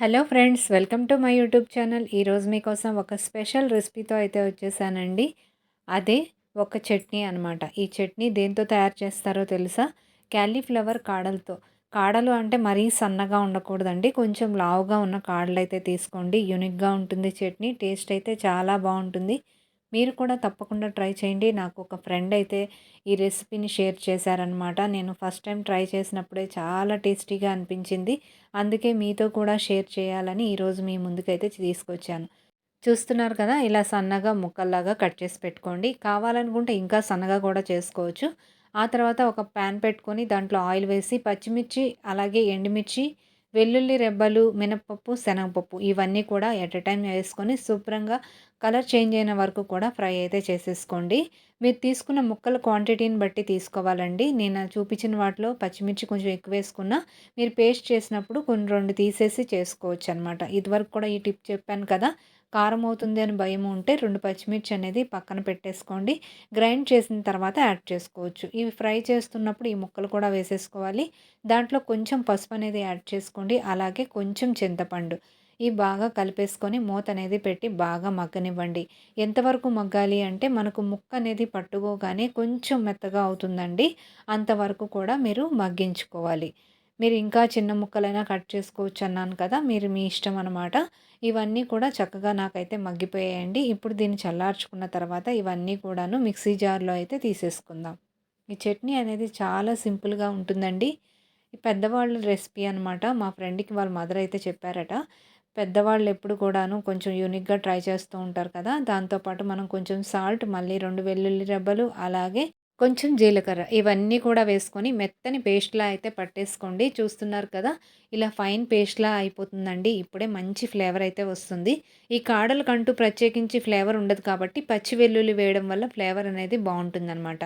Hello friends welcome to my YouTube channel. ఈరోజు మీకోసం ఒక స్పెషల్ రెసిపీతో అయితే వచ్చేసానండి. అదే ఒక చట్నీ అనమాట ఈ చట్నీ దేంతో తయారు చేస్తారో తెలుసా? క్యాలీఫ్లవర్ కాడలతో. కాడలు అంటే మరీ సన్నగా ఉండకూడదండి. కొంచెం లావుగా ఉన్న కాడలు అయితే తీసుకోండి. యూనిక్గా ఉంటుంది చట్నీ. టేస్ట్ అయితే చాలా బాగుంటుంది. మీరు కూడా తప్పకుండా ట్రై చేయండి. నాకు ఒక ఫ్రెండ్ అయితే ఈ రెసిపీని షేర్ చేశారనమాట నేను ఫస్ట్ టైం ట్రై చేసినప్పుడే చాలా టేస్టీగా అనిపించింది. అందుకే మీతో కూడా షేర్ చేయాలని ఈరోజు మీ ముందుకైతే తీసుకొచ్చాను. చూస్తున్నారు కదా ఇలా సన్నగా ముక్కల్లాగా కట్ చేసి పెట్టుకోండి. కావాలనుకుంటే ఇంకా సన్నగా కూడా చేసుకోవచ్చు. ఆ తర్వాత ఒక ప్యాన్ పెట్టుకొని దాంట్లో ఆయిల్ వేసి పచ్చిమిర్చి అలాగే ఎండుమిర్చి వెల్లుల్లి రెబ్బలు మినపప్పు శనగపప్పు ఇవన్నీ కూడా ఎట్ ఎ టైం వేసుకొని శుభ్రంగా కలర్ చేంజ్ అయిన వరకు కూడా ఫ్రై అయితే చేసేసుకోండి. మీరు తీసుకున్న ముక్కల క్వాంటిటీని బట్టి తీసుకోవాలండి. నేను చూపించిన వాటిలో పచ్చిమిర్చి కొంచెం ఎక్కువ వేసుకున్నా మీరు పేస్ట్ చేసినప్పుడు కొన్ని రెండు తీసేసి చేసుకోవచ్చు అనమాట ఇదివరకు కూడా ఈ టిప్ చెప్పాను కదా కారం అవుతుంది అని భయం ఉంటే రెండు పచ్చిమిర్చి అనేది పక్కన పెట్టేసుకోండి. గ్రైండ్ చేసిన తర్వాత యాడ్ చేసుకోవచ్చు. ఇవి ఫ్రై చేస్తున్నప్పుడు ఈ ముక్కలు కూడా వేసేసుకోవాలి. దాంట్లో కొంచెం పసుపు అనేది యాడ్ చేసుకోండి. అలాగే కొంచెం చింతపండు. ఈ బాగా కలిపేసుకొని మూత అనేది పెట్టి బాగా మగ్గనివ్వండి. ఎంతవరకు మగ్గాలి అంటే మనకు ముక్క అనేది పట్టుకోగానే కొంచెం మెత్తగా అవుతుందండి. అంతవరకు కూడా మీరు మగ్గించుకోవాలి. మీరు ఇంకా చిన్న ముక్కలైనా కట్ చేసుకోవచ్చు అన్నాను కదా మీరు మీ ఇష్టం అనమాట ఇవన్నీ కూడా చక్కగా నాకైతే మగ్గిపోయాయండి. ఇప్పుడు దీన్ని చల్లార్చుకున్న తర్వాత ఇవన్నీ కూడాను మిక్సీ జార్లో అయితే తీసేసుకుందాం. ఈ చట్నీ అనేది చాలా సింపుల్గా ఉంటుందండి. పెద్దవాళ్ళ రెసిపీ అనమాట మా ఫ్రెండ్కి వాళ్ళ మదర్ అయితే చెప్పారట. పెద్దవాళ్ళు ఎప్పుడు కూడాను కొంచెం యూనిక్గా ట్రై చేస్తూ ఉంటారు కదా! దాంతోపాటు మనం కొంచెం సాల్ట్ మళ్ళీ రెండు వెల్లుల్లి రెబ్బలు అలాగే కొంచెం జీలకర్ర ఇవన్నీ కూడా వేసుకొని మెత్తని పేస్ట్లా అయితే పట్టేసుకోండి. చూస్తున్నారు కదా! ఇలా ఫైన్ పేస్ట్లా అయిపోతుందండి. ఇప్పుడే మంచి ఫ్లేవర్ అయితే వస్తుంది. ఈ కాడలకంటూ ప్రత్యేకించి ఫ్లేవర్ ఉండదు కాబట్టి పచ్చి వెల్లుల్లి వేయడం వల్ల ఫ్లేవర్ అనేది బాగుంటుందన్నమాట.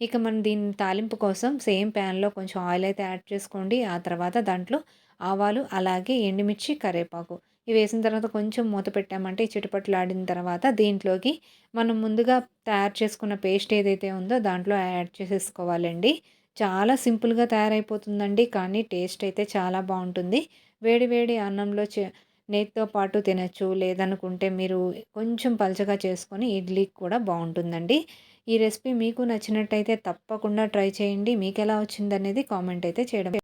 ఇక మనం దీని తాలింపు కోసం సేమ్ ప్యాన్లో కొంచెం ఆయిల్ అయితే యాడ్ చేసుకోండి. ఆ తర్వాత దాంట్లో ఆవాలు అలాగే ఎండుమిర్చి కరివేపాకు. ఇవి వేసిన తర్వాత కొంచెం మూత పెట్టామంటే చిటుపట్లు ఆడిన తర్వాత దీంట్లోకి మనం ముందుగా తయారు చేసుకున్న పేస్ట్ ఏదైతే ఉందో దాంట్లో యాడ్ చేసేసుకోవాలండి. చాలా సింపుల్గా తయారైపోతుందండి కానీ టేస్ట్ అయితే చాలా బాగుంటుంది. వేడి వేడి అన్నంలో నెయ్యితో పాటు తినచ్చు లేదనుకుంటే మీరు కొంచెం పలచగా చేసుకొని ఇడ్లీకి కూడా బాగుంటుందండి. ఈ రెసిపీ మీకు నచ్చినట్టయితే తప్పకుండా ట్రై చేయండి. మీకు ఎలా వచ్చిందనేది కామెంట్ అయితే చేయడం.